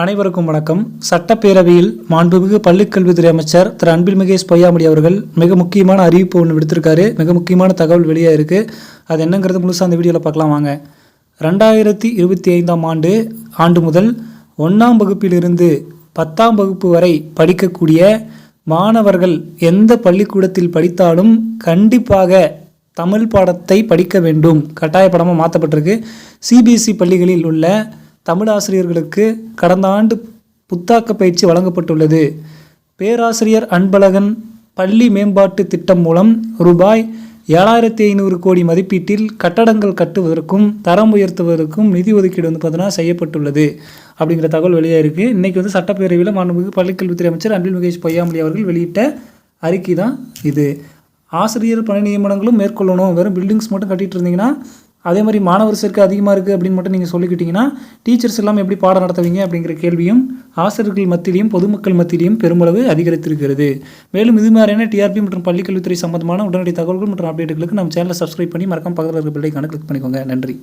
அனைவருக்கும் வணக்கம். சட்டப்பேரவையில் மாண்புமிகு பள்ளிக்கல்வித்துறை அமைச்சர் திரு. அன்பில் மகேஷ் பொய்யாமொழி அவர்கள் மிக முக்கியமான அறிவிப்பு ஒன்று விடுத்திருக்காரு. மிக முக்கியமான தகவல் வெளியாக இருக்குது அது என்னங்கிறது முழுசாக அந்த வீடியோவில் பார்க்கலாம் வாங்க. ரெண்டாயிரத்தி இருபத்தி ஐந்தாம் ஆண்டு ஆண்டு முதல் ஒன்றாம் வகுப்பிலிருந்து பத்தாம் வகுப்பு வரை படிக்கக்கூடிய மாணவர்கள் எந்த பள்ளிக்கூடத்தில் படித்தாலும் கண்டிப்பாக தமிழ் பாடத்தை படிக்க வேண்டும். கட்டாய பாடமாக மாற்றப்பட்டிருக்கு சிபிஎஸ்இ பள்ளிகளில் உள்ள தமிழ் ஆசிரியர்களுக்கு கடந்த ஆண்டு புத்தாக்க பயிற்சி வழங்கப்பட்டுள்ளது. பேராசிரியர் அன்பழகன் பள்ளி மேம்பாட்டு திட்டம் மூலம் ரூபாய் ஏழாயிரத்தி ஐநூறு கோடி மதிப்பீட்டில் கட்டடங்கள் கட்டுவதற்கும் தரம் உயர்த்துவதற்கும் நிதி ஒதுக்கீடு வந்து பார்த்தீங்கன்னா செய்யப்பட்டுள்ளது. அப்படிங்கிற தகவல் வெளியாக இருக்குது இன்றைக்கி வந்து சட்டப்பேரவையில் மாண்புமிகு பள்ளிக்கல்வித்துறை அமைச்சர் அன்பில் மகேஷ் பொய்யாமொழி அவர்கள் வெளியிட்ட அறிக்கை தான் இது. ஆசிரியர் பணி நியமனங்களும் மேற்கொள்ளணும். வெறும் பில்டிங்ஸ் மட்டும் கட்டிகிட்டு இருந்தீங்கன்னா அதே மாதிரி மாணவர் சேர்க்கை அதிகமாக இருக்குது அப்படின்னு மட்டும் நீங்கள் சொல்லிக்கிட்டிங்கன்னா டீச்சர்ஸ் எல்லாம் எப்படி பாடம் நடத்துவீங்க அப்படிங்கிற கேள்வியும் ஆசிரியர்கள் மத்தியிலையும் பொதுமக்கள் மத்தியிலையும் பெருமளவு அதிகரித்திருக்கிறது. மேலும் இது மாதிரியான டிஆர்பி மற்றும் பள்ளிக்கல்வித்துறை சம்பந்தமான உடனடி தகவல்கள் மற்றும் அப்டேட்டுகளுக்கு நம்ம சேனலை சப்ஸ்கிரைப் பண்ணி மறக்காம பக்கத்தில் இருக்க பில்லைக்கான கிளிக் பண்ணிக்கோங்க. நன்றி.